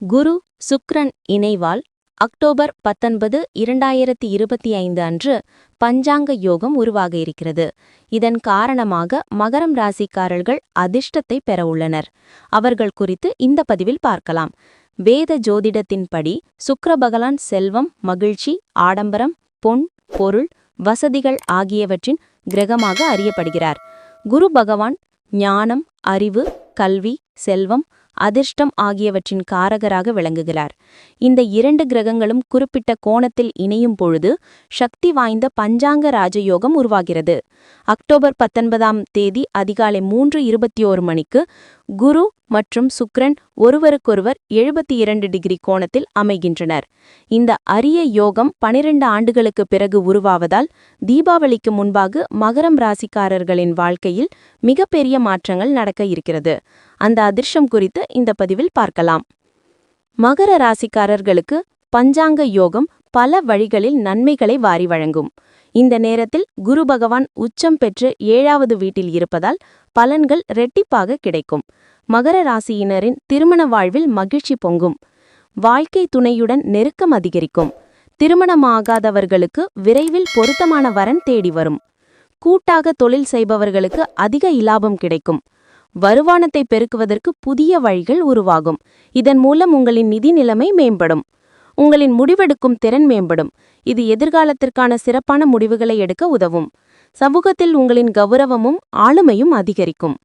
குரு சுக்ரன் இணைவால் October பத்தொன்பது இரண்டாயிரத்தி இருபத்தி ஐந்து அன்று பஞ்சாங்க யோகம் உருவாக இருக்கிறது. இதன் காரணமாக மகரம் ராசிக்காரர்கள் அதிர்ஷ்டத்தை பெற உள்ளனர். அவர்கள் குறித்து இந்த பதிவில் பார்க்கலாம். வேத ஜோதிடத்தின்படி சுக்கிர பகவான் செல்வம் மகிழ்ச்சி ஆடம்பரம் பொன் பொருள் வசதிகள் ஆகியவற்றின் கிரகமாக அறியப்படுகிறார். குரு பகவான் ஞானம் அறிவு கல்வி செல்வம் அதிர்ஷ்டம் ஆகியவற்றின் காரகராக விளங்குகிறார். இந்த இரண்டு கிரகங்களும் குறிப்பிட்ட கோணத்தில் இணையும் பொழுது சக்தி வாய்ந்த பஞ்சாங்க ராஜயோகம் உருவாகிறது. அக்டோபர் பத்தொன்பதாம் தேதி அதிகாலை மூன்று இருபத்தி ஓரு மணிக்கு குரு மற்றும் சுக்ரன் ஒருவருக்கொருவர் எழுபத்தி இரண்டு டிகிரி கோணத்தில் அமைகின்றனர். இந்த அரிய யோகம் பனிரெண்டு ஆண்டுகளுக்கு பிறகு உருவாவதால் தீபாவளிக்கு முன்பாக மகரம் ராசிக்காரர்களின் வாழ்க்கையில் மிகப்பெரிய மாற்றங்கள் நடக்க இருக்கிறது. அந்த அதிர்ஷ்டம் குறித்து இந்த பதிவில் பார்க்கலாம். மகர ராசிக்காரர்களுக்கு பஞ்சாங்க யோகம் பல வழிகளில் நன்மைகளை வாரி வழங்கும். இந்த நேரத்தில் குரு பகவான் உச்சம் பெற்று ஏழாவது வீட்டில் இருப்பதால் பலன்கள் ரெட்டிப்பாக கிடைக்கும். மகர ராசியினரின் திருமண வாழ்வில் மகிழ்ச்சி பொங்கும். வாழ்க்கை துணையுடன் நெருக்கம் அதிகரிக்கும். திருமணமாகாதவர்களுக்கு விரைவில் பொருத்தமான வரன் தேடி வரும். கூட்டாக தொழில் செய்பவர்களுக்கு அதிக இலாபம் கிடைக்கும். வருமானத்தை பெருக்குவதற்கு புதிய வழிகள் உருவாகும். இதன் மூலம் உங்களின் நிதி நிலைமை மேம்படும். உங்களின் முடிவெடுக்கும் திறன் மேம்படும். இது எதிர்காலத்திற்கான சிறப்பான முடிவுகளை எடுக்க உதவும். சமூகத்தில் உங்களின் கௌரவமும் ஆளுமையும் அதிகரிக்கும்.